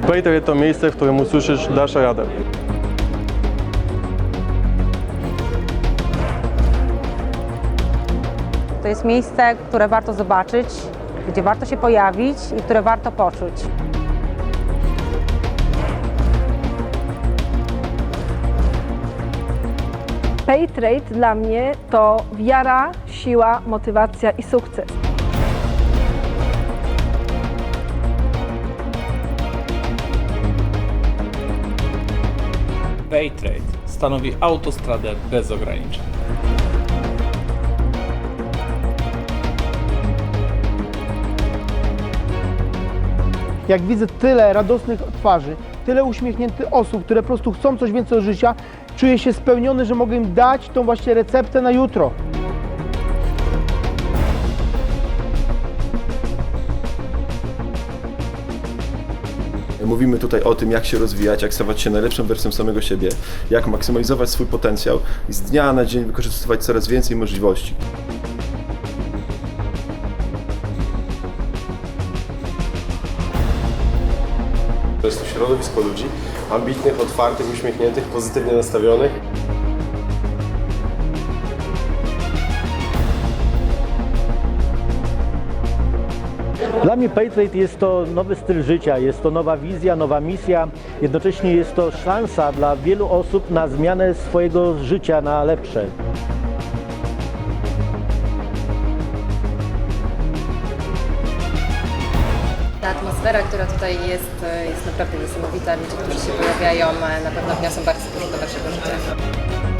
Paytrade to miejsce, w którym usłyszysz dasz radę. To jest miejsce, które warto zobaczyć, gdzie warto się pojawić i które warto poczuć. Paytrade dla mnie to wiara, siła, motywacja i sukces. Baytrade stanowi autostradę bez ograniczeń. Jak widzę tyle radosnych twarzy, tyle uśmiechniętych osób, które po prostu chcą coś więcej od życia, czuję się spełniony, że mogę im dać tą właśnie receptę na jutro. Mówimy tutaj o tym, jak się rozwijać, jak stawać się najlepszą wersją samego siebie, jak maksymalizować swój potencjał i z dnia na dzień wykorzystywać coraz więcej możliwości. To jest to środowisko ludzi ambitnych, otwartych, uśmiechniętych, pozytywnie nastawionych. Dla mnie Paytrade jest to nowy styl życia, jest to nowa wizja, nowa misja. Jednocześnie jest to szansa dla wielu osób na zmianę swojego życia na lepsze. Ta atmosfera, która tutaj jest, jest naprawdę niesamowita. Ludzie, którzy się pojawiają, na pewno wniosą bardzo dużo do waszego życia.